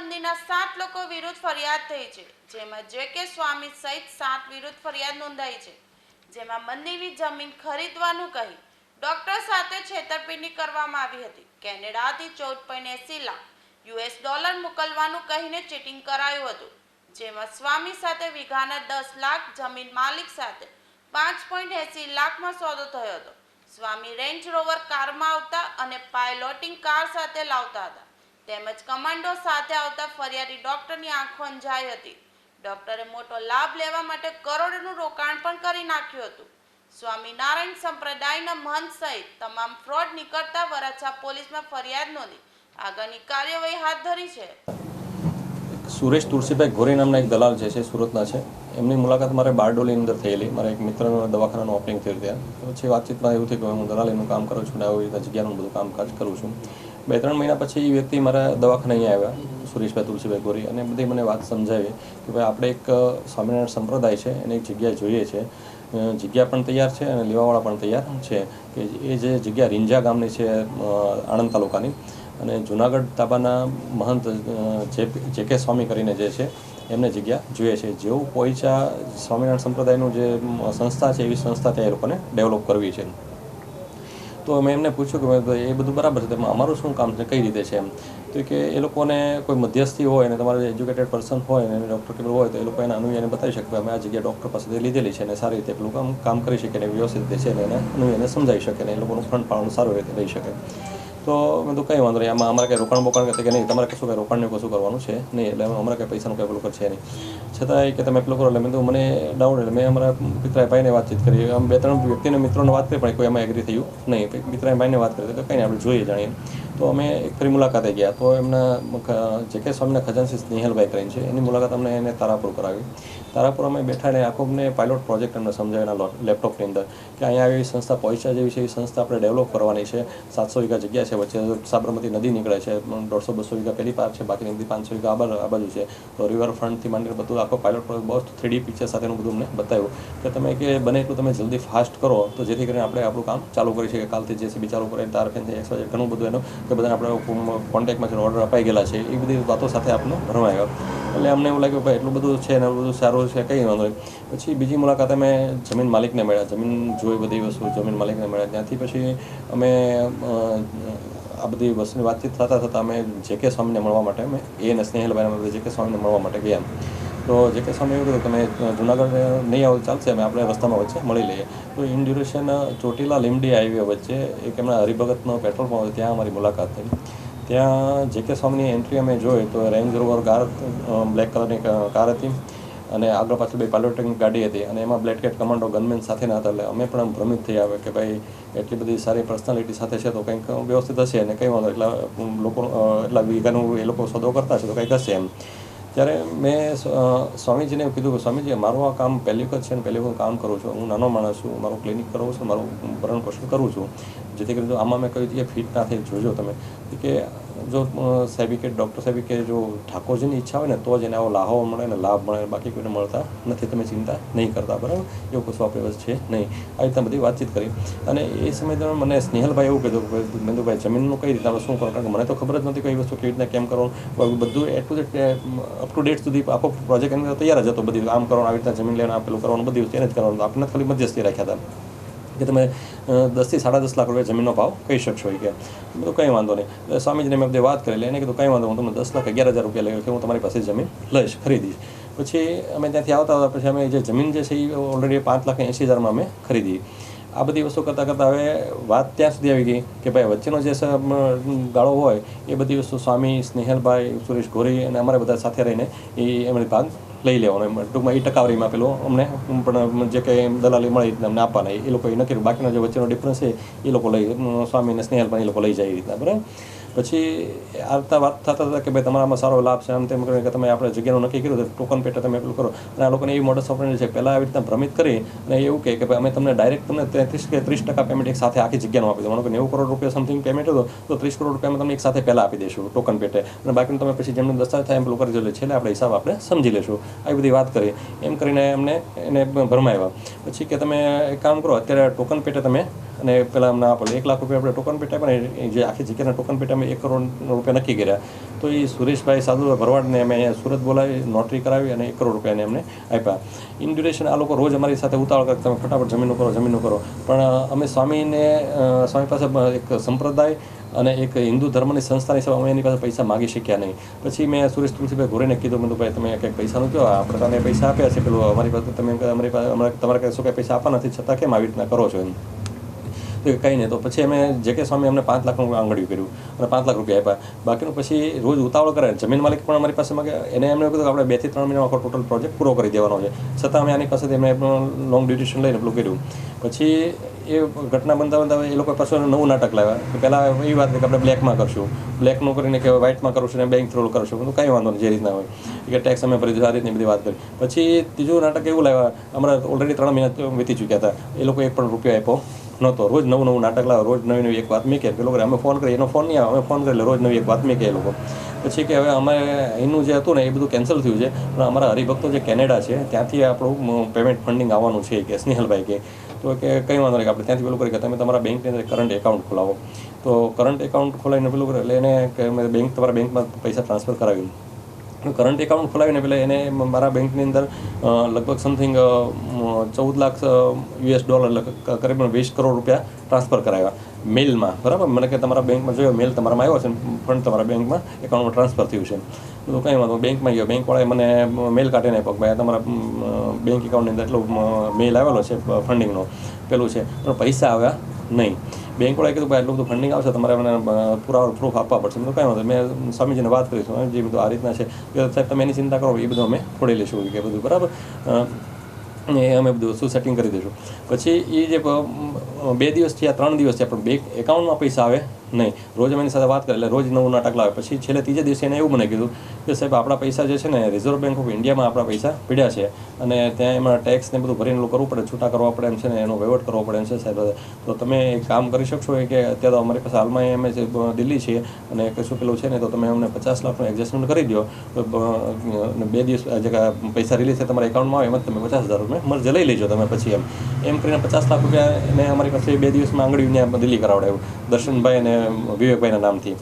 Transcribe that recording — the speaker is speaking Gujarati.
મંદિરના સાત લોકો વિરુદ્ધ ફરિયાદ થઈ છે. જેમાં જે કે સ્વામી સહિત સાત વિરુદ્ધ ફરિયાદ નોંધાઈ છે. જેમાં મંદિરની જમીન ખરીદવાનું કહી ડોક્ટર સાથે છેતરપિંડી કરવામાં આવી હતી. કેનેડાથી ચૌદ પોઈન્ટ એસી લાખ યુએસ ડોલર મોકલવાનું કહીને ચીટિંગ કરાયું હતું. જેમાં સ્વામી સાથે વીઘાના દસ લાખ, જમીન માલિક સાથે પાંચ પોઈન્ટ એસી લાખમાં સોદો થયો હતો. સ્વામી રેન્જ રોવર કારમાં આવતા અને પાયલોટિંગ કાર સાથે લાવતા હતા. તેમજ કમાન્ડો સાથે આવતા ફરિયાદી ડોક્ટરની આંખો અંજાઈ હતી. ડોક્ટરે મોટો લાભ લેવા માટે કરોડનું રોકાણ પણ કરી નાખ્યું હતું. સ્વામિનારાયણ સંપ્રદાયના મહંત સહિત તમામ ફ્રોડ નીકળતા વરાછા પોલીસમાં ફરિયાદ નોંધી. આગળની કાર્યવાહી હાથ ધરી છે. સુરેશ તુલસીભાઈ ગોરી નામના એક દલાલ છે, સુરતના છે. એમની મુલાકાત મારે બારડોલી અંદર થયેલી. મારા એક મિત્રનું દવાખાનાનું ઓપનિંગ થયું ત્યાં. પછી વાતચીતમાં એવું થયું કે હું દલાલીનું કામ કરું છું ને આવી જગ્યાનું બધું કામકાજ કરું છું. બે ત્રણ મહિના પછી એ વ્યક્તિ મારા દવાખાને આવ્યા, સુરેશભાઈ તુલસીભાઈ ગોરી, અને બધી મને વાત સમજાવી કે ભાઈ આપણે એક સ્વામિનારાયણ સંપ્રદાય છે, એને એક જગ્યા જોઈએ છે. જગ્યા પણ તૈયાર છે અને લેવાવાળા પણ તૈયાર છે કે એ જે જગ્યા રીંજા ગામની છે આણંદ તાલુકાની, અને જુનાગઢ તાબાના મહંત જે જે કે સ્વામી કરીને જે છે, એમને જગ્યા જોઈએ છે. જેવું પોઈચા સ્વામિનારાયણ સંપ્રદાયનું જે સંસ્થા છે, એવી સંસ્થા ત્યાં એ લોકોને ડેવલપ કરવી છે. તો મેં એમને પૂછ્યું કે ભાઈ એ બધું બરાબર છે તેમાં અમારું શું કામ છે, કઈ રીતે છે? એમ. તો કે એ લોકોને કોઈ મધ્યસ્થી હોય અને તમારે એજ્યુકેટેડ પર્સન હોય અને ડૉક્ટર કેબલ હોય તો એ લોકો એને અનુયાને બતાવી શકે અમે આ જગ્યા ડૉક્ટર પાસેથી લીધેલી છે અને સારી રીતે પેલું કામ કામ કરી શકે અને વ્યવસ્થિત રીતે છે અને એને સમજાવી શકે અને એ લોકોનું ફંડ પાળવાનું સારું રીતે લઈ શકે. તો મેં તો કંઈ વાંધો નહીં, આમાં અમારે કંઈ રોકાણ બોકાણ કે નહીં, તમારે કશું કંઈ રોકાણને કશું કરવાનું છે નહીં, એટલે અમારે કંઈ પૈસાનું કંઈ પેલું છે નહીં. છતાં એ કે તમે પેલું કરો, એટલે મેં તો મને ડાઉટ એટલે મેં અમારા પિતરાય ભાઈને વાતચીત કરી, આમ બે ત્રણ વ્યક્તિને મિત્રોને વાત કરી, પણ કોઈ એમાં એગ્રી થયું નહીં. પિતરાય ભાઈને વાત કરી, તો કંઈ આપણે જોઈએ જાણીએ. તો અમે એક ફરી મુલાકાતે ગયા. તો એમના જે કે સ્વામીના ખજાનસી સ્નેહલભાઈ કરીને છે, એની મુલાકાત અમને એને તારાપુર કરાવી. તારાપુર અમે બેઠા ને આખો અમને પાયલોટ પ્રોજેક્ટ અમને સમજાવ્યા લેપટોપની અંદર કે અહીંયા આવી સંસ્થા પૈસા જેવી છે, એવી સંસ્થા આપણે ડેવલપ કરવાની છે. સાતસો વીઘા જગ્યા છે, વચ્ચે સાબરમતી નદી નીકળે છે દોઢસો બસો વીઘા પેલી પાર છે, બાકી નદી પાંચસો વીઘા આ બાજુ છે. તો રિવરફ્રન્ટથી માંડીને બધું આખો પાયલોટ પ્રોજેક્ટ બહુ થ્રીડી પિક્ચર સાથેનું બધું અમને બતાવ્યું. કે તમે કે બને એટલું તમે જલ્દી ફાસ્ટ કરો, તો જેથી કરીને આપણે આપણું કામ ચાલુ કરી શકીએ. કાલથી જે બી ચાલુ કરે તાર ફેનથી એક્સ ઘણું બધું એનું કે બધાને આપણે કોન્ટેક્ટમાં છે ઓર્ડર અપાઈ ગયેલા છે. એ બધી વાતો સાથે આપણને ભરવાયો એટલે અમને એવું લાગ્યું ભાઈ એટલું બધું છે ને બધું સારું છે, કંઈ વાંધો પછી બીજી મુલાકાત અમે જમીન માલિકને મળ્યા. જમીન જોઈ બધી વસ્તુ જમીન માલિકને મળ્યા. ત્યાંથી પછી અમે આ બધી વસ્તુની વાતચીત થતાં થતાં અમે જે કે સ્વામીને મળવા માટે, અમે એ અને સ્નેહલભાઈ અમે જે કે સ્વામીને મળવા માટે ગયા. તો જે કે સ્વામી એવું કીધું તમે જુનાગઢ નહીં આવો ચાલશે, અમે આપણે રસ્તામાં વચ્ચે મળી લઈએ. તો in duration Chotila Limbdi highway વચ્ચે એક એમના હરિભગતનો પેટ્રોલ પંપ ત્યાં અમારી મુલાકાત થઈ. ત્યાં જે કે સ્વામીની એન્ટ્રી અમે જોઈ તો રેન્જ રોવર કાર બ્લેક કલરની કાર હતી અને આગળ પાછળ બે પાયલોટિંગ ગાડી હતી અને એમાં બ્લેક કેટ કમાન્ડો ગનમેન સાથેના હતા, એટલે અમે પણ ભ્રમિત થઈ આવે કે ભાઈ એટલી બધી સારી પર્સનાલિટી સાથે છે તો કંઈક વ્યવસ્થિત હશે અને કંઈ વાંધો એટલા લોકો એટલા વીઘાનું એ લોકો સોદો કરતા છે તો કંઈક હશે એમ. ત્યારે મેં સ્વામીજીને એવું કીધું કે સ્વામીજી, મારું આ કામ પહેલી વખત છે ને પહેલી વખત કામ કરું છું. હું નાનો માણસ છું, મારું ક્લિનિક કરું છું, મારું ભરણ પોષણ કરું છું. જેથી કરીને આમાં મેં કઈ જગ્યાએ ફિટ ના થઈ જોજો તમે. કે જો સાહેબી કે ડૉક્ટર સાહેબી કે, જો ઠાકોરજીની ઈચ્છા હોય ને, તો જ એને આવો લાહો મળે ને લાભ મળે, બાકી કોઈને મળતા નથી, તમે ચિંતા નહીં કરતા, બરાબર? એવું કશું આપણી વસ્તુ છે નહીં. આ રીતના બધી વાતચીત કરી. અને એ સમય દરમિયાન મને સ્નેહલભાઈ એવું કીધું કે મેંદુભાઈ, જમીનનું કઈ રીતે આપણે શું કરો કારણ કે મને તો ખબર જ નથી કઈ વસ્તુ કેવી રીતના કેમ કરવાનું બધું at to date up to date સુધી આખો પ્રોજેક્ટ એની તૈયાર જ હતો. બધી આમ કરવાનું, આવી રીતના જમીન લેવાનું, આપેલું કરવાનું, બધી વસ્તુ એને જ કરવાનું. આપણે ખાલી મધ્યસ્થી રાખ્યા હતા. કે તમે દસથી સાડા દસ લાખ રૂપિયા જમીનનો ભાવ કહી શકશો કે. તો કંઈ વાંધો નહીં. એટલે સ્વામીજીને મેં બધી વાત કરી એને કીધું, કંઈ વાંધો હું તમને દસ લાખ અગિયાર હજાર રૂપિયા લઈ કે હું તમારી પાસે જમીન લઈશ, ખરીદીશ. પછી અમે ત્યાંથી આવતા હતા પછી અમે જે જમીન જે છે એ ઓલરેડી પાંચ લાખ એંસી હજારમાં અમે ખરીદી. આ બધી વસ્તુ કરતાં કરતાં હવે વાત ત્યાં સુધી આવી ગઈ કે ભાઈ, વચ્ચેનો જે ગાળો હોય, એ બધી વસ્તુ સ્વામી સ્નેહલભાઈ સુરેશ ગોરી અને અમારે બધા સાથે રહીને એ એમણે ભાગ લઈ લેવાનો એમ. ટૂંકમાં એ ટકાવારીમાં પેલો અમને પણ જે કંઈ દલાલી મળી અમને આપવાના. એ લોકો એ નક્કી બાકીનો જે વચ્ચેનો ડિફરન્સ છે, એ લોકો લઈ સ્વામીને સ્નેહલ પણ એ લોકો લઈ જાય એ રીતના. બરાબર? પછી આવતા વાત થતા હતા કે ભાઈ તમારામાં સારો લાભ છે, આમ તેમ કરીને કે તમે આપણે જગ્યાનું નક્કી કર્યું ટોકન પેટે તમે પેલું કરો. અને આ લોકોને એવી મોડસ ઓપરેશન છે, પહેલાં આવી રીતના ભ્રમિત કરી અને એવું કહે કે ભાઈ અમે તમને ડાયરેક્ટ તમને તેત્રીસ કે ત્રીસ ટકા પેમેન્ટ એક સાથે આખી જગ્યાનું આપી દો માનો કે નેવું કરોડ રૂપિયા સમથિંગ પેમેન્ટ હતો, તો ત્રીસ કરોડ રૂપિયા અમે તમને એક સાથે પહેલાં આપી દઈશું ટોકન પેટે. અને બાકીનું તમે પછી જેમનું દસ્તાવેજ થાય એમ પેલું કરી દેજો છેલ્લે આપણે હિસાબ આપણે સમજી લેશું આવી બધી વાત કરી. એમ કરીને એમને એને ભરમાવ્યા પછી કે તમે એક કામ કરો, અત્યારે ટોકન પેટે તમે અને પહેલાં અમને આપેલું એક લાખ રૂપિયા આપણે ટોકન પેટ પણ જે આખી જગ્યાના ટોકન પેટ અમે એક કરોડ રૂપિયા નક્કી કર્યા. તો એ સુરેશભાઈ સાધુભાઈ ભરવાડને અમે અહીંયા સુરત બોલાવી નોટરી કરાવી અને એક કરોડ રૂપિયાને એમને આપ્યા. ઇન ડ્યુરેશન આ લોકો રોજ અમારી સાથે ઉતાવળ કરે તમે ફટાફટ જમીનો કરો જમીનો કરો. પણ અમે સ્વામીને સ્વામી પાસે એક સંપ્રદાય અને એક હિન્દુ ધર્મની સંસ્થાની સેવા અમે એની પાસે પૈસા માગી શક્યા નહીં. પછી મેં સુરેશ તુલસીભાઈ ઘોરેને કીધું, મેં ભાઈ, તમે કંઈક પૈસાનું કહો આપણે તમે પૈસા આપ્યા છે. પેલું અમારી પાસે તમે અમારી પાસે અમારે તમારે કંઈ શું કંઈ પૈસા આપવા નથી? છતાં કેમ આવી રીતના કરો છો? એમ. કે કંઈ નહીં તો પછી અમે જે કે સ્વામી અમને પાંચ લાખનું આંગળ્યું કર્યું અને પાંચ લાખ રૂપિયા આપ્યા. બાકીનું પછી રોજ ઉતાવળ કરે જમીન માલિક પણ અમારી પાસે માગે. એને એમને કીધું કે આપણે બેથી ત્રણ મહિનામાં આખો ટોટલ પ્રોજેક્ટ પૂરો કરી દેવાનો છે. છતાં અમે આની પાસેથી એમને લોંગ ડ્યુરેશન લઈને પેલું કર્યું. પછી એ ઘટના બનતા બનતા એ લોકો પાછું નવું નાટક લાવ્યા. પહેલાં એવી વાત કે આપણે બ્લેકમાં કરશું. બ્લેકનું કરીને કે વ્હાઇટમાં કરશું ને બેંક થ્રુ કરશું. બધું કંઈ વાંધો નહીં, જે રીતના હોય. કે ટેક્સ અમે ભરી આ રીતની બધી વાત કરી. પછી ત્રીજું નાટક એવું લાવ્યા. અમારા ઓલરેડી ત્રણ મહિના વીતી ચૂક્યા હતા. એ લોકો એક પણ રૂપિયો આપ્યો. નહોતો. રોજ નવું નવું નાટક લાવે, રોજ નવી નવી એક વાત મેં કે પેલો કરે અમે ફોન કરીએ, એનો ફોન નહીં આવે, અમે ફોન કરીએ રોજ નવી એક વાત મેં એ લોકો. પછી કે હવે અમે એનું જે હતું ને, એ બધું કેન્સલ થયું છે. પણ અમારા હરિભક્તો જે કેનેડા છે, ત્યાંથી આપણું પેમેન્ટ ફંડિંગ આવવાનું છે કે સ્નેહલભાઈ કે. તો કે કંઈ વાંધો નહીં આપણે ત્યાંથી પેલું કરીએ કે તમે તમારા બેંકની અંદર કરંટ એકાઉન્ટ ખોલાવો. તો કરંટ એકાઉન્ટ ખોલાવીને પેલું કરે એટલે એને કે અમે બેંક તમારા બેંકમાં પૈસા ટ્રાન્સફર કરાવ્યું કરંટ એકાઉન્ટ ખોલાવીને પહેલાં એને મારા બેંકની અંદર લગભગ સમથિંગ ચૌદ લાખ યુએસ ડોલર કરીબન વીસ કરોડ રૂપિયા ટ્રાન્સફર કરાવ્યા મેલમાં બરાબર? મને કે તમારા બેંકમાં જોયો મેલ તમારામાં આવ્યો છે ફંડ તમારા બેંકમાં એકાઉન્ટમાં ટ્રાન્સફર થયું છે. તો કંઈ વાંધો બેંકમાં ગયો. બેંકવાળાએ મને મેલ કાઢીને આપ્યો ભાઈ તમારા બેંક એકાઉન્ટની અંદર એટલો મેલ આવેલો છે ફંડિંગનો પેલું છે. પણ પૈસા આવ્યા નહીં. બેંકવાળાએ કીધું, ભાઈ એટલું બધું ફંડિંગ આવશે, તમારે મને પુરાવા પ્રૂફ આપવા પડશે. મેં કાંઈ વાંધો. મેં સ્વામીજીને વાત કરી, સ્વામીજી બધું આ રીતના છે કે સાહેબ, તમે એની ચિંતા કરો, એ બધું અમે ફોડી લઈશું કે બધું, બરાબર? એ અમે બધું શું સેટિંગ કરી દઈશું. પછી એ જે બે દિવસ થયા, ત્રણ દિવસ થયા, પણ બેંક એકાઉન્ટમાં પૈસા આવે નહીં. રોજ અમે સાથે વાત કરી, એટલે રોજ નવું નાટક લાવે પછી છેલ્લે ત્રીજે દિવસે એને એવું મને કીધું કે સાહેબ, આપણા પૈસા જે છે ને રિઝર્વ બેંક ઓફ ઇન્ડિયામાં આપણા પૈસા પીડ્યા છે. અને ત્યાં એમાં ટેક્સ ને બધું ભરીને કરવું પડે, છૂટા કરવા પડે એમ છે ને, એનો વહીવટ કરવો પડે એમ છે સાહેબ. તો તમે એક કામ કરી શકશો કે અત્યારે અમારી પાસે હાલમાં અમે દિલ્હી છીએ અને કશું પેલું છે ને, તો તમે અમને પચાસ લાખનું એડજસ્ટમેન્ટ કરી દો બે દિવસ જે પૈસા રિલીઝ થાય તમારા એકાઉન્ટમાં આવે, એમાં તમે પચાસ હજાર રૂપિયા મરજે લઈ લેજો તમે પછી એમ. એમ કરીને પચાસ લાખ રૂપિયા એને અમારી પાસે બે દિવસમાં આંગળીને દિલ્હી કરાવડાવ્યું. દર્શનભાઈ અને વિવેકભાઈના નામથી